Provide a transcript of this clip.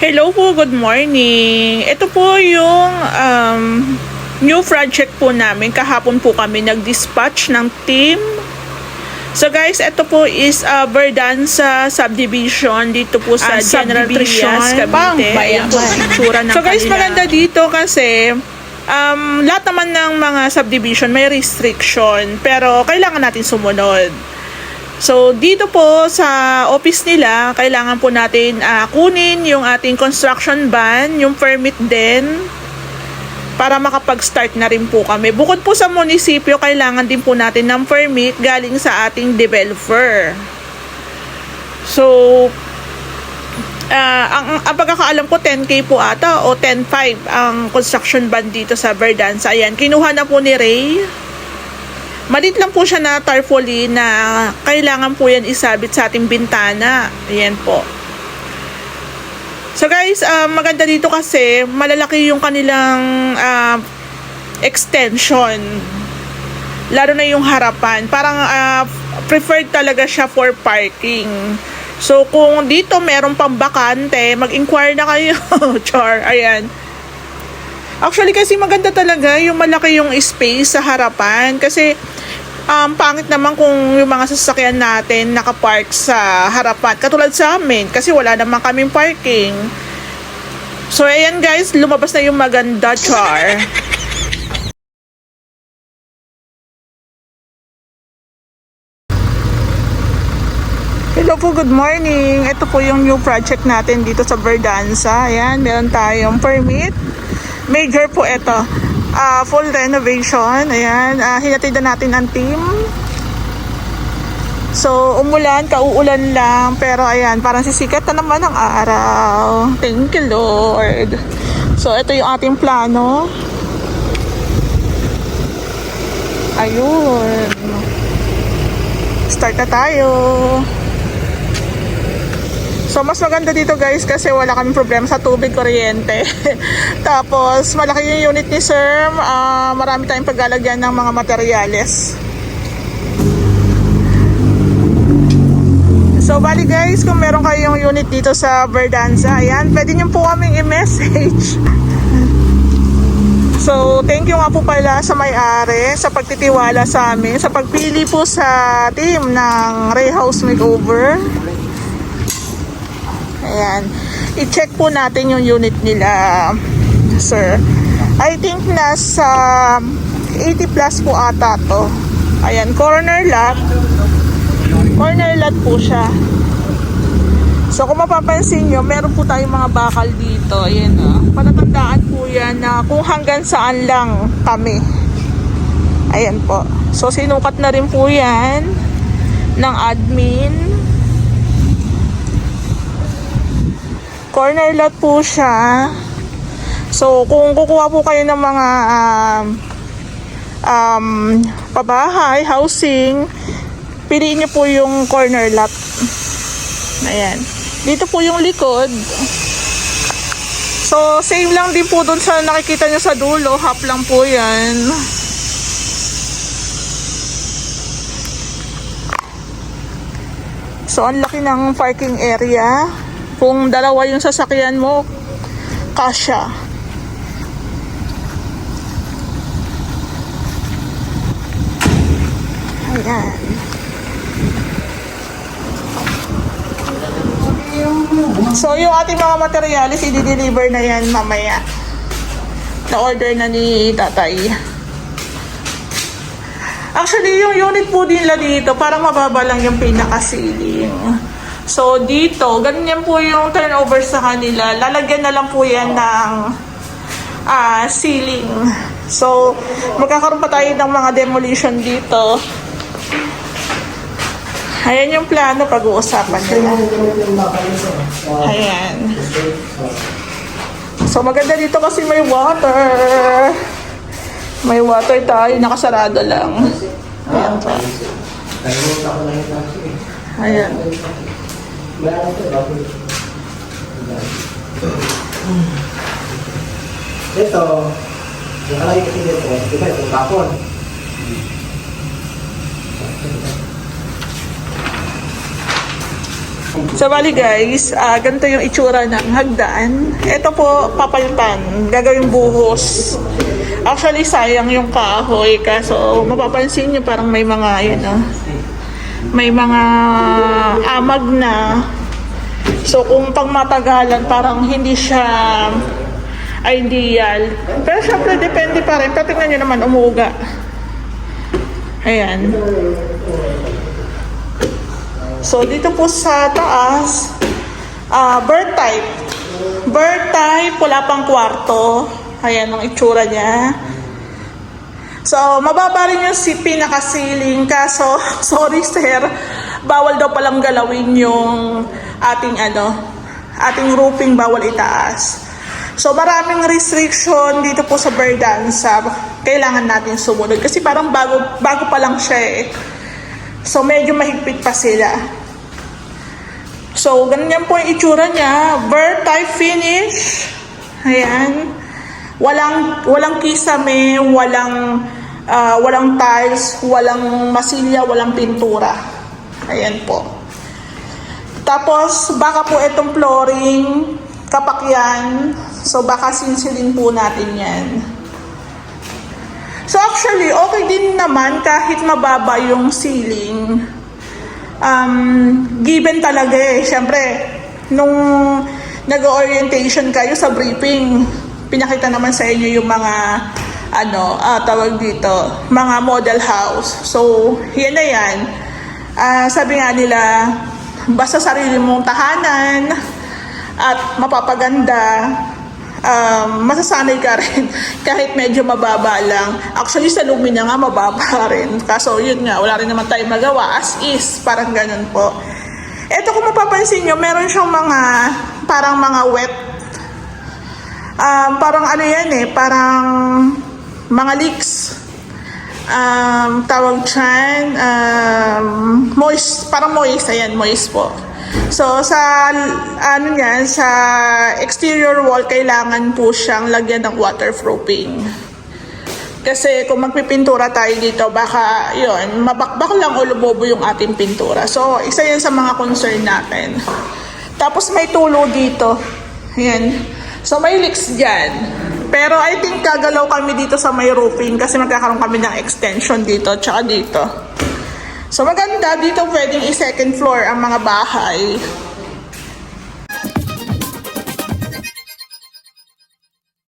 Hello po, good morning. Ito po yung um, new project po namin. Kahapon po kami nag-dispatch ng team. So guys, ito po is uh, Verdanza subdivision dito po sa Ah, General Trias, Cavite. Ayan po ang ng So guys, kanila. maganda dito kasi um, lahat naman ng mga subdivision may restriction pero kailangan natin sumunod. So, dito po sa office nila, kailangan po natin ah, kunin yung ating construction ban, yung permit din, para makapag-start na rin po kami. Bukod po sa munisipyo, kailangan din po natin ng permit galing sa ating developer. So, ah, ang, ang pagkakaalam ko, 10K po ata o 10.5 ang construction ban dito sa Verdanza. Ayan, kinuha na po ni Ray. Malit lang po siya na tarpaulin na kailangan po yan isabit sa ating bintana. Ayan po. So guys, ah, maganda dito kasi malalaki yung kanilang ah, extension. Lalo na yung harapan. Parang ah, preferred talaga siya for parking. So kung dito meron pang bakante, mag-inquire na kayo. Char, ayan. Actually kasi maganda talaga yung malaki yung space sa harapan kasi um, pangit naman kung yung mga sasakyan natin nakapark sa harapan. Katulad sa amin kasi wala naman kaming parking. So ayan guys, lumabas na yung maganda char. Hello po, good morning. Ito po yung new project natin dito sa Verdanza. Ayan, meron tayong permit. Major po ito. Ah, full renovation. Ayan, uh, hinatid na natin ang team. So, umulan, kauulan lang. Pero ayan, parang sisikat na naman ang araw. Thank you, Lord. So, ito yung ating plano. Ayun. Start na tayo. So, mas maganda dito guys kasi wala kaming problema sa tubig, kuryente. Tapos, malaki yung unit ni Sir. Ah, marami tayong paglalagyan ng mga materyales. So, bali guys, kung meron kayong unit dito sa Verdanza, ayan, pwede nyo po kaming i-message. So, thank you nga po pala sa may-ari sa pagtitiwala sa amin, sa pagpili po sa team ng Ray House Makeover. Ayan. I-check po natin yung unit nila, sir. I think nasa 80 plus po ata to. Ayan, corner lot. Corner lot po siya. So kung mapapansin nyo, meron po tayong mga bakal dito. Ayan o. Patatandaan po yan na kung hanggang saan lang kami. Ayan po. So sinukat na rin po yan ng admin. Corner lot po siya. So, kung kukuha po kayo ng mga um, um, pabahay, housing, piliin niyo po yung corner lot. Ayan. Dito po yung likod. So, same lang din po dun sa nakikita nyo sa dulo. Half lang po yan. So, ang laki ng parking area. Kung dalawa yung sasakyan mo, kasya. Ayan. So, yung ating mga materialis, i-deliver na yan mamaya. Na-order na ni tatay. Actually, yung unit po nila dito, parang mababa lang yung pinaka-ceiling. So, dito, ganyan po yung turnover sa kanila. Lalagyan na lang po yan ng ah, ceiling. So, magkakaroon pa tayo ng mga demolition dito. Ayan yung plano pag-uusapan nila. Ayan. So, maganda dito kasi may water. May water tayo, nakasarado lang. Ayan po. Ayan. Ito, nakalagay kasi dito, di ba itong kapon? So, bali guys, ah, ganito yung itsura ng hagdan. Ito po, papalitan. Gagawing buhos. Actually, sayang yung kahoy. Kaso, mapapansin nyo parang may mga, yun oh, may mga amag na. So, kung pang matagalan, parang hindi siya ideal. Pero syempre, depende pa rin. Pero tingnan nyo naman, umuuga. Ayan. So, dito po sa taas, ah bird type. Bird type, wala pang kwarto. Ayan ang itsura niya. So, mababa rin yung si pinaka-ceiling. Kaso, sorry sir, bawal daw palang galawin yung ating ano, ating roofing bawal itaas. So, maraming restriction dito po sa Verdanza. Kailangan natin sumunod. Kasi parang bago, bago pa lang siya eh. So, medyo mahigpit pa sila. So, ganyan po yung itsura niya. Bird type finish. Ayan. Walang, walang kisame, walang, ah, walang tiles, walang masilya, walang pintura. Ayan po. Tapos, baka po itong flooring, kapakyan. So, baka sinsilin po natin yan. So actually, okay din naman kahit mababa yung ceiling. Um, given talaga eh. Siyempre, nung nag-orientation kayo sa briefing, pinakita naman sa inyo yung mga ano, ah, tawag dito, mga model house. So, yan na yan. Ah, sabi nga nila, basta sarili mong tahanan at mapapaganda, um, masasanay ka rin kahit medyo mababa lang. Actually, sa Lumina nga mababa rin. Kaso yun nga, wala rin naman tayong magawa. As is, parang ganun po. Ito kung mapapansin nyo, meron siyang mga, parang mga wet. Um, parang ano yan eh, parang mga leaks. Um, tawag dyan, um, moist, parang moist, ayan, moist po. So, sa, ano yan, sa exterior wall, kailangan po siyang lagyan ng waterproofing. Kasi kung magpipintura tayo dito, baka yun, mabakbak lang o lumobo yung ating pintura. So, isa yan sa mga concern natin. Tapos may tulo dito. Ayan. So, may leaks dyan. Pero I think gagalaw kami dito sa may roofing kasi magkakaroon kami ng extension dito tsaka dito. So maganda dito pwedeng i-second floor ang mga bahay.